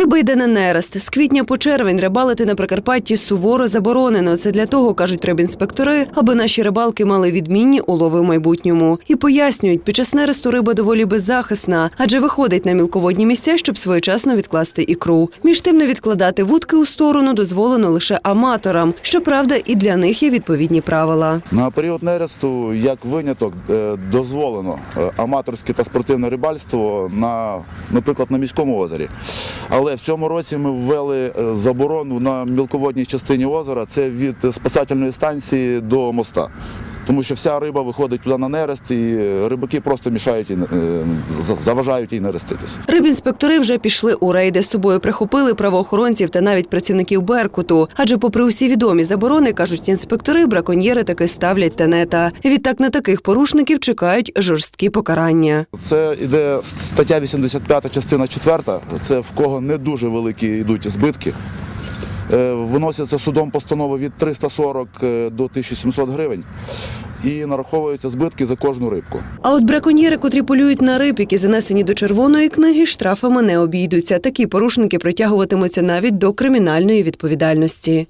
Риба йде на нерест. З квітня по червень рибалити на Прикарпатті суворо заборонено. Це для того, кажуть рибінспектори, аби наші рибалки мали відмінні улови в майбутньому. І пояснюють, під час нересту риба доволі беззахисна, адже виходить на мілководні місця, щоб своєчасно відкласти ікру. Між тим не відкладати вудки у сторону дозволено лише аматорам. Щоправда, і для них є відповідні правила. На період нересту, як виняток, е, дозволено е, аматорське та спортивне рибальство на, наприклад, на міському озері. Але в цьому році ми ввели е, заборону на мілководній частині озера. Це від спасательної станції до моста. Тому що вся риба виходить туди на нерест, і е, рибаки просто мішають їй, е, за- заважають їй нереститись. Рибінспектори вже пішли у рейди. З собою прихопили правоохоронців та навіть працівників Беркуту. Адже, попри усі відомі заборони, кажуть інспектори, браконьєри таки ставлять тенета. Відтак на таких порушників чекають жорсткі покарання. Це іде стаття 85, частина 4. Це в кого не дуже великі йдуть збитки. Е, Виносяться судом постанови від 340 до 1700 гривень і нараховуються збитки за кожну рибку. А от браконьєри, котрі полюють на риб, які занесені до червоної книги, штрафами не обійдуться. Такі порушники притягуватимуться навіть до кримінальної відповідальності.